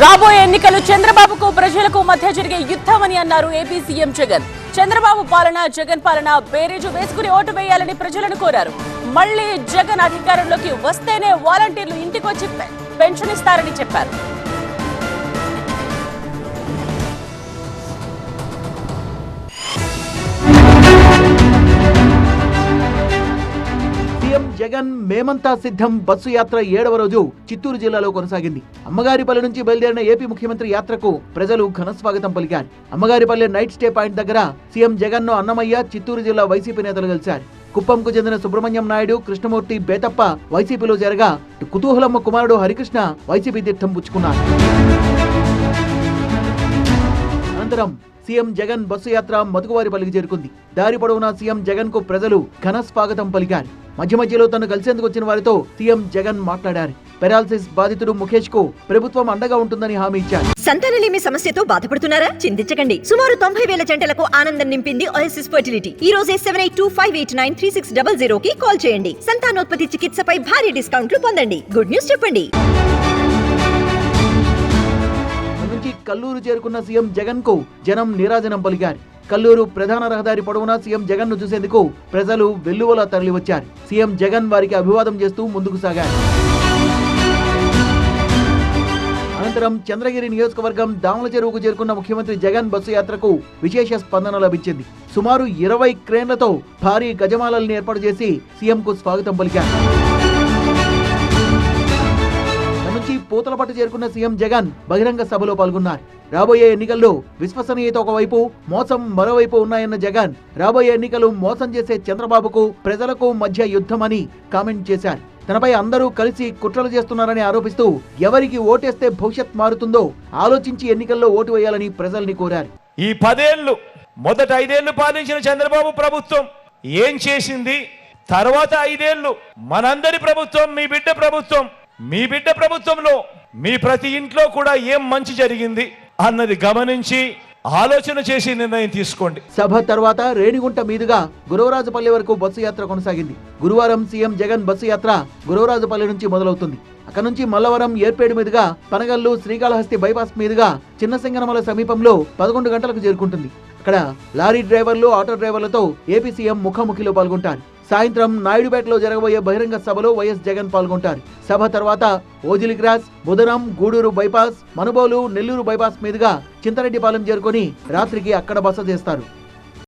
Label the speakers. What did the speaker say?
Speaker 1: రాబోయే ఎన్నికలు చంద్రబాబుకు ప్రజలకు మధ్య జరిగే యుద్ధమని అన్నారు ఏపీ సీఎం జగన్. చంద్రబాబు పాలన జగన్ పాలన బేరేజు వేసుకుని ఓటు వేయాలని ప్రజలను కోరారు. మళ్ళీ జగన్ అధికారంలోకి వస్తేనే వాలంటీర్లు ఇంటికొచ్చి పెన్షన్ ఇస్తారని చెప్పారు.
Speaker 2: జగన్ మేమంతా సిద్ధం బస్సు యాత్ర ఏడవ రోజు చిత్తూరు జిల్లాలో కొనసాగింది. అమ్మగారిపల్లి నుంచి బయలుదేరిన ఏపీ ముఖ్యమంత్రి యాత్రకు ప్రజలు ఘన స్వాగతం పలికారు. అమ్మగారిపల్లి నైట్ స్టే పాయింట్ దగ్గర సీఎం జగన్ను అన్నమయ్య చిత్తూరు జిల్లా వైసీపీ నేతలు కలిశారు కుప్పంకు చెందిన సుబ్రహ్మణ్యం నాయుడు కృష్ణమూర్తి బేతప్ప వైసీపీలో చేరగా కుతూహలమ్మ కుమారుడు హరికృష్ణ వైసీపీ తీర్థం పుచ్చుకున్నారు. అనంతరం సీఎం జగన్ బస్సు యాత్ర మధుకువారిపల్లికి చేరుకుంది. దారి పొడవునా సీఎం జగన్కు ప్రజలు ఘన స్వాగతం పలికారు. మధ్య మధ్యలో తను కలిసేందుకు వచ్చిన వారితో సీఎం జగన్ మాట్లాడారు. పెరాలసిస్ బాధితుడు ముఖేష్కు ప్రభుత్వం అండగా ఉంటుందని హామీ ఇచ్చారు.
Speaker 3: సంతానలేమి సమస్యతో బాధపడుతున్నారా? చింతించకండి. సుమారు తొంభై వేల జంటలకు ఆనందం నింపింది ఓఎస్ఎస్ ఫర్టిలిటీ. ఈ రోజే seven eight two five eight nine three six double zero కి కాల్ చేయండి. సంతానోత్పత్తి చికిత్సపై భారీ డిస్కౌంట్లు పొందండి. గుడ్ న్యూస్ చెప్పండి.
Speaker 2: నుంచి కల్లూరు చేరుకున్న సీఎం జగన్కు జనం నీరాజనం పలికారు. కల్లూరు ప్రధాన రహదారి పొడవునా సీఎం జగన్ను చూసేందుకు ప్రజలు వెల్లువలా తరలివచ్చారు. సీఎం జగన్ వారికి అభివాదం చేస్తూ ముందుకు సాగారు. అనంతరం చంద్రగిరి నియోజకవర్గం దామల చెరువుకు చేరుకున్న ముఖ్యమంత్రి జగన్ బస్సు యాత్రకు విశేష స్పందన లభించింది. సుమారు ఇరవై క్రేన్లతో భారీ గజమాలల్ని ఏర్పాటు చేసి సీఎంకు స్వాగతం పలికారు. కోతలపట్టు చేరుకున్న సీఎం జగన్ బహిరంగ సభలో పాల్గొన్నారు. రాబోయే ఎన్నికల్లో విశ్వసనీయత ఒకవైపు మోసం మరోవైపు ఉన్నాయన్న జగన్ రాబోయే ఎన్నికలు మోసం చేసే చంద్రబాబుకు ప్రజలకు మధ్య యుద్ధమని కామెంట్ చేశారు. తనపై అందరూ కలిసి కుట్రలు చేస్తున్నారని ఆరోపిస్తూ ఎవరికి ఓటేస్తే భవిష్యత్ మారుతుందో ఆలోచించి ఎన్నికల్లో ఓటు వేయాలని ప్రజల్ని కోరారు.
Speaker 4: ఈ పదేళ్ళు మొదట ఐదేళ్ళు పాలించిన చంద్రబాబు ప్రభుత్వం ఏం చేసింది? తర్వాత ఐదేళ్ళు మనందరి ప్రభుత్వం మీ బిడ్డ ప్రభుత్వం మీ బిడ్డ ప్రభుత్వంలో మీ ప్రతి ఇంట్లో కూడా ఏం మంచి జరిగింది అన్నది గమనించి ఆలోచన చేసి నిర్ణయం తీసుకోండి.
Speaker 2: సభ తర్వాత రేణిగుంట మీదుగా గురవరాజపల్లి వరకు బస్సు యాత్ర కొనసాగింది. గురువారం సీఎం జగన్ బస్సు యాత్ర గురవరాజపల్లి నుంచి మొదలవుతుంది. అక్కడ నుంచి మల్లవరం ఏర్పేడు మీదుగా పనగల్లు శ్రీకాళహస్తి బైపాస్ మీదుగా చిన్న సింగనమల సమీపంలో పదకొండు గంటలకు చేరుకుంటుంది. అక్కడ లారీ డ్రైవర్లు ఆటో డ్రైవర్లతో ఏపీ సీఎం ముఖాముఖిలో పాల్గొంటారు. సాయంత్రం నాయుడుపేటలో జరగబోయే బహిరంగ సభలో వైఎస్ జగన్ పాల్గొంటారు. సభ తర్వాత Ojili cross Budhanam Gudur bypass Manubolu Nellore bypass మీదుగా చింతరెడ్డిపాలెం చేరుకొని రాత్రికి అక్కడ బస చేస్తారు.